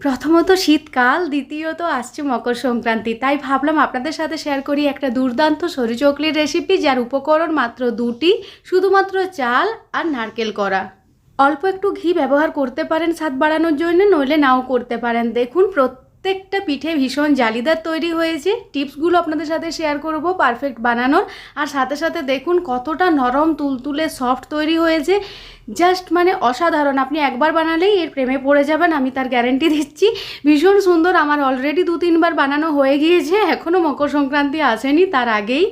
প্রথমত শীতকাল, দ্বিতীয়ত আসছে মকর সংক্রান্তি। তাই ভাবলাম আপনাদের সাথে শেয়ার করি একটা দুর্দান্ত সরি চকলির রেসিপি যার উপকরণ মাত্র দুটি, শুধুমাত্র চাল আর নারকেল করা। অল্প একটু ঘি ব্যবহার করতে পারেন স্বাদ বাড়ানোর জন্য, নইলে নাও করতে পারেন। দেখুন প্রত্যেকটা পিঠে ভীষণ জালিদার তৈরি হয়েছে। টিপসগুলো আপনাদের সাথে শেয়ার করব পারফেক্ট বানানোর। আর সাথে সাথে দেখুন কতটা নরম, তুলতুলে সফট তৈরি হয়েছে। জাস্ট মানে অসাধারণ। আপনি একবার বানালেই এর প্রেমে পড়ে যাবেন, আমি তার গ্যারেন্টি দিচ্ছি। ভীষণ সুন্দর আমার অলরেডি দু তিনবার বানানো হয়ে গিয়েছে এখনও মকর সংক্রান্তি আসেনি, তার আগেই।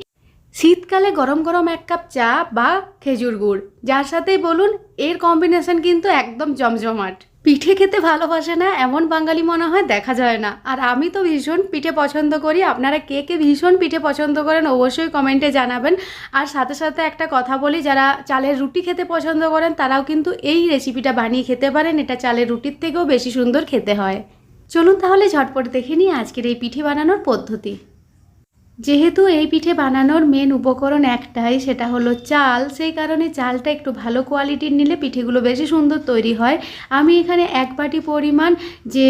শীতকালে গরম গরম এক কাপ চা বা খেজুর গুড়। যার সাথেই বলুন, এর কম্বিনেশন কিন্তু একদম জমজমাট। পিঠে খেতে ভালোবাসে না, এমন বাঙালি মনে হয় দেখা যায় না। আর আমি তো ভীষণ পিঠে পছন্দ করি। আপনারা কে কে ভীষণ পিঠে পছন্দ করেন অবশ্যই কমেন্টে জানাবেন। আর সাথে সাথে একটা কথা বলি, যারা চালের রুটি খেতে পছন্দ করেন, তারাও কিন্তু এই রেসিপিটা বানিয়ে খেতে পারেন। এটা চালের রুটির থেকেও বেশি সুন্দর খেতে হয়। চলুন তাহলে ঝটপট দেখে নিই আজকের এই পিঠে বানানোর পদ্ধতি। যেহেতু এই পিঠে বানানোর মেন উপকরণ একটাই, সেটা হলো চাল। সেই কারণে চালটা একটু ভালো কোয়ালিটির নিলে পিঠেগুলো বেশি সুন্দর তৈরি হয়। আমি এখানে এক বাটি পরিমাণ যে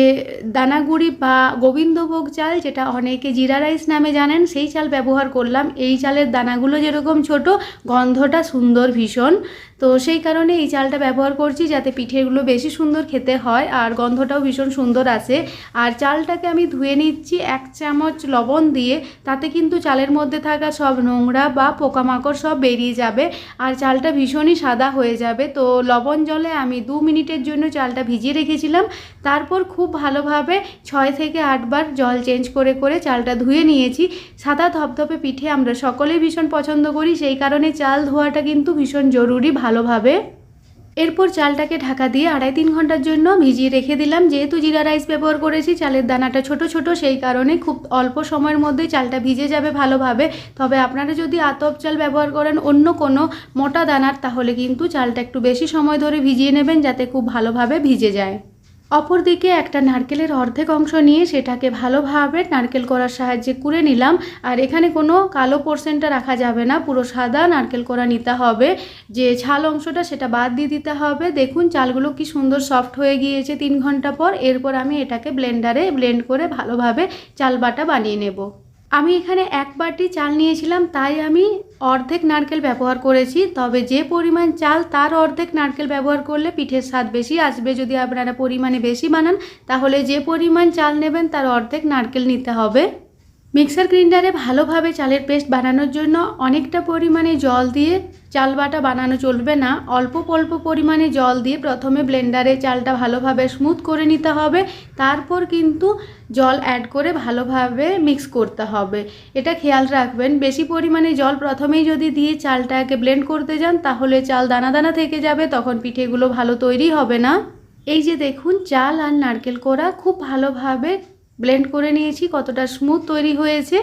দানাগুড়ি বা গোবিন্দভোগ চাল, যেটা অনেকে জিরা রাইস নামে জানেন, সেই চাল ব্যবহার করলাম। এই চালের দানাগুলো যেরকম ছোট, গন্ধটা সুন্দর ভীষণ। তো সেই কারণে এই চালটা ব্যবহার করছি যাতে পিঠেগুলো বেশি সুন্দর খেতে হয় আর গন্ধটাও ভীষণ সুন্দর আসে। আর চালটাকে আমি ধুয়ে নিচ্ছি এক চামচ লবণ দিয়ে, তাতে কিন্তু চালের মধ্যে থাকা সব নোংরা বা পোকামাকড় সব বেরিয়ে যাবে আর চালটা ভীষণই সাদা হয়ে যাবে। তো লবণ জলে আমি দু মিনিটের জন্য চালটা ভিজিয়ে রেখেছিলাম। তারপর খুব ভালোভাবে ছয় থেকে আটবার জল চেঞ্জ করে করে চালটা ধুয়ে নিয়েছি। সাদা ধপধপে পিঠে আমরা সকলেই ভীষণ পছন্দ করি। সেই কারণে চাল ধোয়াটা কিন্তু ভীষণ জরুরি ভালোভাবে। এরপর চালটাকে ঢাকা দিয়ে আড়াই তিন ঘণ্টার জন্য ভিজিয়ে রেখে দিলাম। যেহেতু জিরা রাইস ব্যবহার করেছি, চালের দানাটা ছোট ছোট, সেই কারণে খুব অল্প সময়ের মধ্যে চালটা ভিজে যাবে ভালোভাবে। তবে আপনারা যদি আতপ চাল ব্যবহার করেন অন্য কোনো মোটা দানার, তাহলে কিন্তু চালটা একটু বেশি সময় ধরে ভিজিয়ে নেবেন, যাতে খুব ভালোভাবে ভিজে যায়। অপরদিকে একটা নারকেলের অর্ধেক অংশ নিয়ে সেটাকে ভালোভাবে নারকেল করার সাহায্যে কুড়ে নিলাম। আর এখানে কোনো কালো পোর্শনটা রাখা যাবে না, পুরো সাদা নারকেল করা নিতে হবে। যে ছাল অংশটা সেটা বাদ দিয়ে দিতে হবে। দেখুন চালগুলো কি সুন্দর সফট হয়ে গিয়েছে তিন ঘণ্টা পর। এরপর আমি এটাকে ব্লেন্ডারে ব্লেন্ড করে ভালোভাবে চাল বাটা বানিয়ে নেব। আমি এখানে এক বাটি চাল নিয়েছিলাম, তাই আমি অর্ধেক নারকেল ব্যবহার করেছি। তবে যে পরিমাণ চাল, তার অর্ধেক নারকেল ব্যবহার করলে পিঠের স্বাদ বেশি আসবে। যদি আপনারা পরিমাণে বেশি বানান, তাহলে যে পরিমাণ চাল নেবেন, তার অর্ধেক নারকেল নিতে হবে। মিক্সার গ্রিন্ডারে ভালোভাবে চালের পেস্ট বানানোর জন্য অনেকটা পরিমাণে জল দিয়ে চাল বাটা বানানো চলবে না। অল্প অল্প পরিমাণে জল দিয়ে প্রথমে ব্লেন্ডারে চালটা ভালোভাবে স্মুথ করে নিতে হবে। তারপর কিন্তু জল অ্যাড করে ভালোভাবে মিক্স করতে হবে। এটা খেয়াল রাখবেন, বেশি পরিমাণে জল প্রথমেই যদি দিয়ে চালটাকে ব্লেন্ড করতে যান, তাহলে চাল দানা দানা থেকে যাবে, তখন পিঠেগুলো ভালো তৈরি হবে না। এই যে দেখুন, চাল আর নারকেল কোড়া খুব ভালোভাবে ব্লেন্ড করে নিয়েছি, কতটা স্মুথ তৈরি হয়েছে।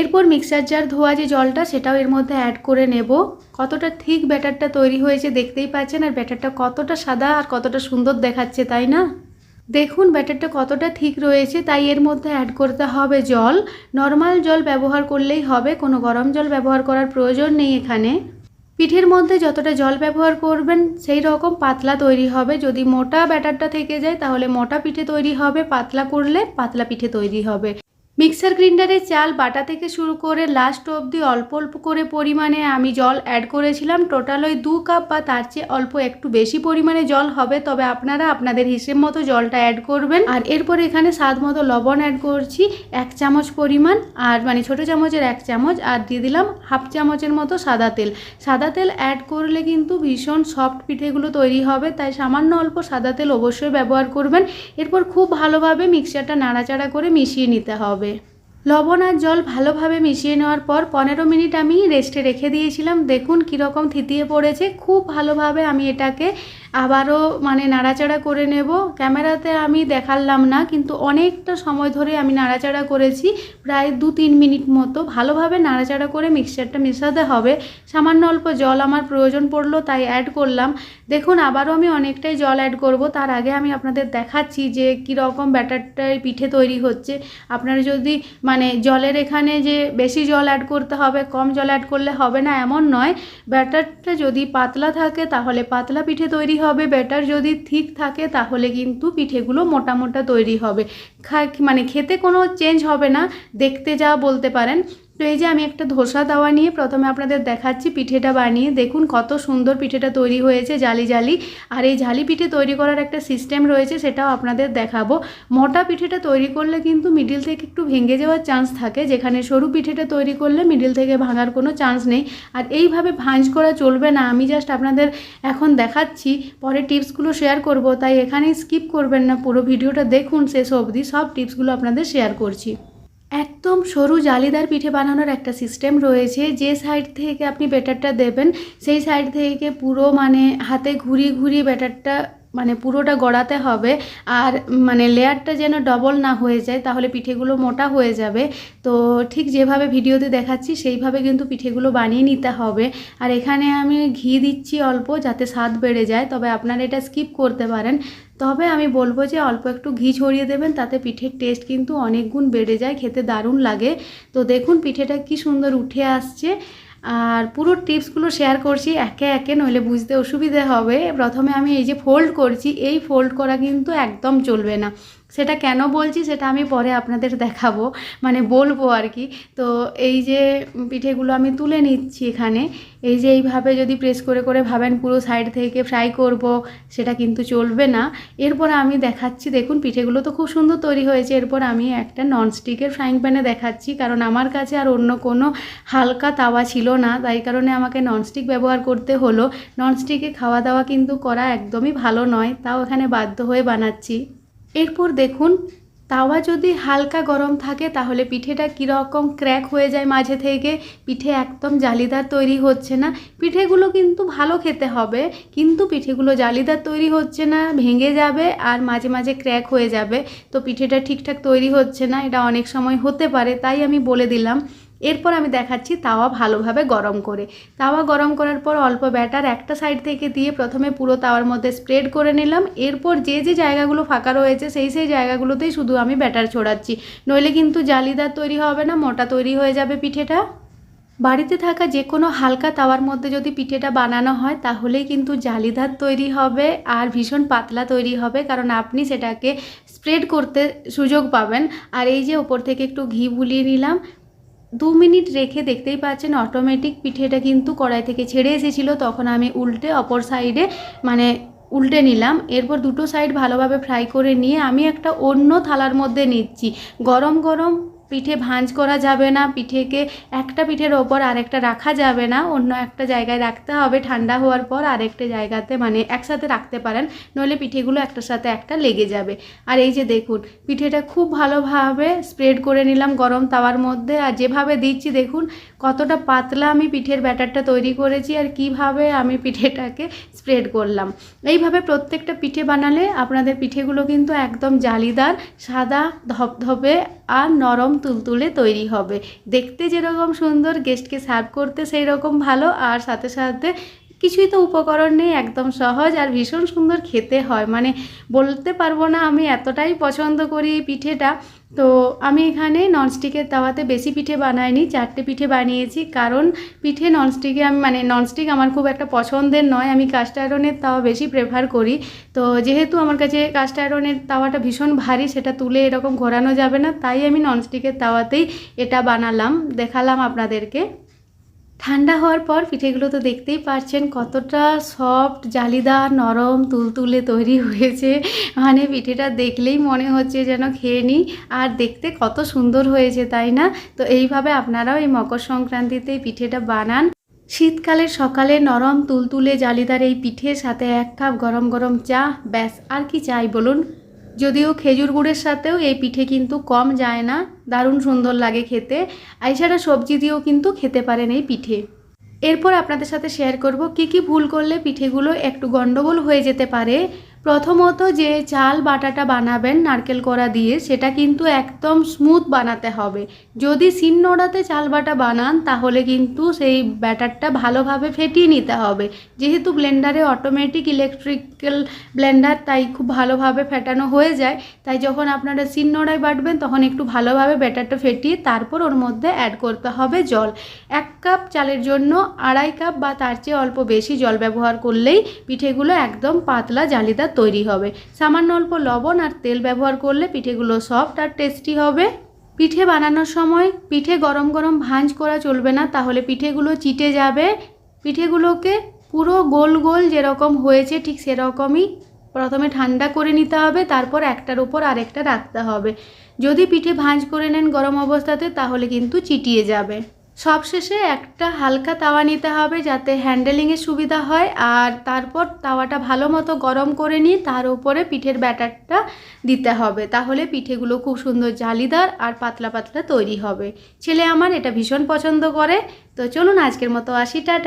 এরপর মিক্সার জার ধোয়া যে জলটা, সেটাও এর মধ্যে অ্যাড করে নেব। কতটা ঠিক ব্যাটারটা তৈরি হয়েছে দেখতেই পাচ্ছেন, আর ব্যাটারটা কতটা সাদা আর কতটা সুন্দর দেখাচ্ছে, তাই না? দেখুন, ব্যাটারটা কতটা ঠিক রয়েছে, তাই এর মধ্যে অ্যাড করতে হবে জল। নর্মাল জল ব্যবহার করলেই হবে, কোনো গরম জল ব্যবহার করার প্রয়োজন নেই এখানে। পিঠের মধ্যে যতটা জল ব্যবহার করবেন, সেই রকম পাতলা তৈরি হবে। যদি মোটা ব্যাটারটা থেকে যায়, তাহলে মোটা পিঠে তৈরি হবে, পাতলা করলে পাতলা পিঠে তৈরি হবে। মিক্সার গ্রাইন্ডারে চাল বাটা থেকে শুরু করে লাস্ট অবধি অল্প অল্প করে পরিমাণে আমি জল অ্যাড করেছিলাম। টোটাল ওই দু কাপ বা তার চেয়ে অল্প একটু বেশি পরিমাণে জল হবে। তবে আপনারা আপনাদের হিসেব মতো জলটা অ্যাড করবেন। আর এরপর এখানে স্বাদ মতো লবণ অ্যাড করছি। এক চামচ পরিমাণ আর মানে ছোটো চামচের এক চামচ আর দিয়ে দিলাম হাফ চামচের মতো সাদা তেল। সাদা তেল অ্যাড করলে কিন্তু ভীষণ সফট পিঠেগুলো তৈরি হবে। তাই সামান্য অল্প সাদা তেল অবশ্যই ব্যবহার করবেন। এরপর খুব ভালোভাবে মিক্সারটা নাড়াচাড়া করে মিশিয়ে নিতে হবে। লবণ আর জল ভালোভাবে মিশিয়ে নেওয়ার পর পনেরো মিনিট আমি রেস্টে রেখে দিয়েছিলাম। দেখুন কীরকম থিতিয়ে পড়েছে। খুব ভালোভাবে আমি এটাকে আবারও মানে নাড়াচাড়া করে নেব। ক্যামেরাতে আমি দেখালাম না, কিন্তু অনেকটা সময় ধরে আমি নাড়াচাড়া করেছি, প্রায় দু তিন মিনিট মতো। ভালোভাবে নাড়াচাড়া করে মিক্সচারটা মেশাতে হবে। সামান্য অল্প জল আমার প্রয়োজন পড়ল, তাই অ্যাড করলাম। দেখুন, আবারও আমি অনেকটাই জল অ্যাড করব। তার আগে আমি আপনাদের দেখাচ্ছি যে কীরকম ব্যাটারটায় পিঠে তৈরি হচ্ছে। আপনারা যদি মানে জলের এখানে যে বেশি জল অ্যাড করতে হবে, কম জল অ্যাড করলে হবে না, এমন নয়। ব্যাটারটা যদি পাতলা থাকে, তাহলে পাতলা পিঠে তৈরি ব্যাটার যদি ঠিক থাকে তাহলে কিন্তু পিঠেগুলো মোটা মোটা তৈরি হবে। খা মানে খেতে কোনো চেঞ্জ হবে না, দেখতে যা বলতে পারেন। তো এই যে আমি একটা ধোসা তাওয়া নিয়ে প্রথমে আপনাদের দেখাচ্ছি পিঠেটা বানিয়ে। দেখুন কত সুন্দর পিঠেটা তৈরি হয়েছে, জালি জালি। আর এই জালি পিঠে তৈরি করার একটা সিস্টেম রয়েছে, সেটাও আপনাদের দেখাবো। মোটা পিঠেটা তৈরি করলে কিন্তু মিডিল থেকে একটু ভেঙে যাওয়ার চান্স থাকে। যেখানে সরু পিঠেটা তৈরি করলে মিডিল থেকে ভাঙার কোনো চান্স নেই। আর এইভাবে ভাঁজ করা চলবে না। আমি জাস্ট আপনাদের এখন দেখাচ্ছি, পরে টিপসগুলো শেয়ার করব। তাই এখানেই স্কিপ করবেন না। পুরো ভিডিওটা দেখুন শেষ অবধি। সব টিপসগুলো আপনাদের শেয়ার করছি। একদম সরু জালিদার পিঠে বানানোর একটা সিস্টেম রয়েছে। যে সাইড থেকে আপনি ব্যাটারটা দেবেন, সেই সাইড থেকে পুরো মানে হাতে ঘুরিয়ে ঘুরিয়ে ব্যাটারটা মানে পুরোটা গড়াতে হবে। আর মানে লেয়ারটা যেন ডবল না হয়ে যায়, তাহলে পিঠেগুলো মোটা হয়ে যাবে। তো ঠিক যেভাবে ভিডিওতে দেখাচ্ছি, সেইভাবে কিন্তু পিঠেগুলো বানিয়ে নিতে হবে। আর এখানে আমি ঘি দিচ্ছি অল্প যাতে স্বাদ বেড়ে যায়, তবে আপনারা এটা স্কিপ করতে পারেন। তবে আমি বলব যে অল্প একটু ঘি ছড়িয়ে দেবেন, তাতে পিঠের টেস্ট কিন্তু অনেক গুণ বেড়ে যায়, খেতে দারুণ লাগে। তো দেখুন পিঠেটা কি সুন্দর উঠে আসছে। আর পুরো টিপসগুলো শেয়ার করছি, একে একে নইলে বুঝতে অসুবিধে হবে। প্রথমে আমি এই যে ফোল্ড করছি, এই ফোল্ড করা কিন্তু একদম চলবে না। সেটা কেন বলছি সেটা আমি পরে আপনাদের দেখাবো মানে বলব আর কি। তো এই যে পিঠেগুলো আমি তুলে নিচ্ছি এখানে, এই যে এইভাবে যদি প্রেস করে করে ভাবেন পুরো সাইড থেকে ফ্রাই করব, সেটা কিন্তু চলবে না। এরপর আমি দেখাচ্ছি, দেখুন পিঠেগুলো তো খুব সুন্দর তৈরি হয়েছে। এরপর আমি একটা ননস্টিকের ফ্রাইং প্যানে দেখাচ্ছি, কারণ আমার কাছে আর অন্য কোনো হালকা তাওয়া ছিল না, তাই কারণে আমাকে ননস্টিক ব্যবহার করতে হলো। ননস্টিকে খাওয়া দাওয়া কিন্তু করা একদমই ভালো নয়, তাও এখানে বাধ্য হয়ে বানাচ্ছি। এরপর দেখুন, তাওয়া যদি হালকা গরম থাকে, তাহলে পিঠেটা কীরকম ক্র্যাক হয়ে যায় মাঝে থেকে। পিঠে একদম জালিদার তৈরি হচ্ছে না। পিঠেগুলো কিন্তু ভালো খেতে হবে, কিন্তু পিঠেগুলো জালিদার তৈরি হচ্ছে না, ভেঙে যাবে আর মাঝে মাঝে ক্র্যাক হয়ে যাবে। তো পিঠেটা ঠিকঠাক তৈরি হচ্ছে না, এটা অনেক সময় হতে পারে, তাই আমি বলে দিলাম। এরপর আমি দেখাচ্ছি তাওয়া ভালোভাবে গরম করে। তাওয়া গরম করার পর অল্প ব্যাটার একটা সাইড থেকে দিয়ে প্রথমে পুরো তাওয়ার মধ্যে স্প্রেড করে নিলাম। এরপর যে যে জায়গাগুলো ফাঁকা রয়েছে সেই সেই জায়গাগুলোতেই শুধু আমি ব্যাটার ছড়াচ্ছি। নইলে কিন্তু জালিদার তৈরি হবে না, মোটা তৈরি হয়ে যাবে পিঠেটা। বাড়িতে থাকা যে কোনো হালকা তাওয়ার মধ্যে যদি পিঠেটা বানানো হয়, তাহলেই কিন্তু জালিদার তৈরি হবে আর ভীষণ পাতলা তৈরি হবে, কারণ আপনি সেটাকে স্প্রেড করতে সুযোগ পাবেন। আর এই যে ওপর থেকে একটু ঘি বুলিয়ে নিলাম দু মিনিট রেখে দেখতেই পাচ্ছেন অটোমেটিক পিঠেটা কিন্তু কড়াই থেকে ছেড়ে এসেছিল। তখন আমি উল্টে অপর সাইডে মানে উল্টে নিলাম। এরপর দুটো সাইড ভালোভাবে ফ্রাই করে নিয়ে আমি একটা অন্য থালার মধ্যে নিচ্ছি। গরম গরম পিঠে ভাঁজ করা যাবে না, পিঠেকে একটা পিঠের ওপর আরেকটা রাখা যাবে না, অন্য একটা জায়গায় রাখতে হবে। ঠান্ডা হওয়ার পর আরেকটা জায়গাতে মানে একসাথে রাখতে পারেন, নইলে পিঠেগুলো একটার সাথে একটা লেগে যাবে। আর এই যে দেখুন, পিঠেটা খুব ভালোভাবে স্প্রেড করে নিলাম গরম তাওয়ার মধ্যে। আর যেভাবে দিচ্ছি দেখুন, কতটা পাতলা আমি পিঠের ব্যাটারটা তৈরি করেছি আর কীভাবে আমি পিঠেটাকে স্প্রেড করলাম। এইভাবে প্রত্যেকটা পিঠে বানালে আপনাদের পিঠেগুলো কিন্তু একদম জালিদার, সাদা, ধপধপে আর নরম তুলতুলে তৈরি হবে। দেখতে যেরকম সুন্দর গেস্টকে সার্ভ করতে সেই রকম ভালো, আর সাথে সাথে কিছুই তো উপকরণ নেই, একদম সহজ আর ভীষণ সুন্দর খেতে হয়। মানে বলতে পারব না, আমি এতটাই পছন্দ করি এই পিঠেটা। তো আমি এখানে ননস্টিকের তাওয়াতে বেশি পিঠে বানাইনি, চারটে পিঠে বানিয়েছি। কারণ পিঠে ননস্টিকে আমি মানে ননস্টিক আমার খুব একটা পছন্দের নয়। আমি কাস্ট আয়রনের তাওয়া বেশি প্রেফার করি। তো যেহেতু আমার কাছে কাস্ট আয়রনের তাওয়াটা ভীষণ ভারী, সেটা তুলে এরকম ঘোরানো যাবে না। তাই আমি ননস্টিকের তাওয়াতেই এটা বানালাম, দেখালাম আপনাদেরকে। ঠান্ডা হওয়ার পর পিঠেগুলো তো দেখতেই পারছেন কতটা সফট, জালিদার, নরম, তুলতুলে তৈরি হয়েছে। মানে পিঠেটা দেখলেই মনে হচ্ছে যেন খেয়ে নিই। আর দেখতে কত সুন্দর হয়েছে, তাই না? তো এইভাবে আপনারাও এই মকর সংক্রান্তিতে পিঠেটা বানান। শীতকালের সকালে নরম, তুলতুলে, জালিদার এই পিঠের সাথে এক কাপ গরম গরম চা, ব্যাস। আর কি চাই বলুন? যদিও খেজুর গুড়ের সাথেও এই পিঠে কিন্তু কম যায় না, দারুণ সুন্দর লাগে খেতে। এছাড়া সবজি দিয়েও কিন্তু খেতে পারেন এই পিঠে। এরপর আপনাদের সাথে শেয়ার করব কি কি ভুল করলে পিঠেগুলো একটু গণ্ডগোল হয়ে যেতে পারে। প্রথমত যে চাল বাটাটা বানাবেন নারকেল করা দিয়ে, সেটা কিন্তু একদম স্মুথ বানাতে হবে। যদি শিলনোড়াতে চাল বাটা বানান, তাহলে কিন্তু সেই ব্যাটারটা ভালোভাবে ফেটিয়ে নিতে হবে। যেহেতু ব্লেন্ডারে অটোমেটিক ইলেকট্রিক্যাল ব্লেন্ডার, তাই খুব ভালোভাবে ফেটানো হয়ে যায়। তাই যখন আপনারা শিলনোড়ায় বাটবেন, তখন একটু ভালোভাবে ব্যাটারটা ফেটিয়ে তারপর ওর মধ্যে অ্যাড করতে হবে জল। এক কাপ চালের জন্য আড়াই কাপ বা তার চেয়ে অল্প বেশি জল ব্যবহার করলেই পিঠেগুলো একদম পাতলা জালিদার তৈরি হবে। সামান্য অল্প লবণ আর তেল ব্যবহার করলে পিঠেগুলো সফট আর টেস্টি হবে। পিঠে বানানোর সময় পিঠে গরম গরম ভাঁজ করা চলবে না, তাহলে পিঠেগুলো চিটে যাবে। পিঠেগুলোকে পুরো গোল গোল যেরকম হয়েছে ঠিক সেরকমই প্রথমে ঠান্ডা করে নিতে হবে, তারপর একটার উপর আরেকটা রাখতে হবে। যদি পিঠে ভাঁজ করে নেন গরম অবস্থাতে, তাহলে কিন্তু চিটিয়ে যাবে। সবশেষে একটা হালকা তাওয়া নিতে হবে যাতে হ্যান্ডেলিংয়ের সুবিধা হয় আর তারপর তাওয়াটা ভালো মতো গরম করে নিয়ে তার উপরে পিঠের ব্যাটারটা দিতে হবে। তাহলে পিঠেগুলো খুব সুন্দর জালিদার আর পাতলা পাতলা তৈরি হবে। ছেলে আমার এটা ভীষণ পছন্দ করে। তো চলুন আজকের মতো আসি, টাটা।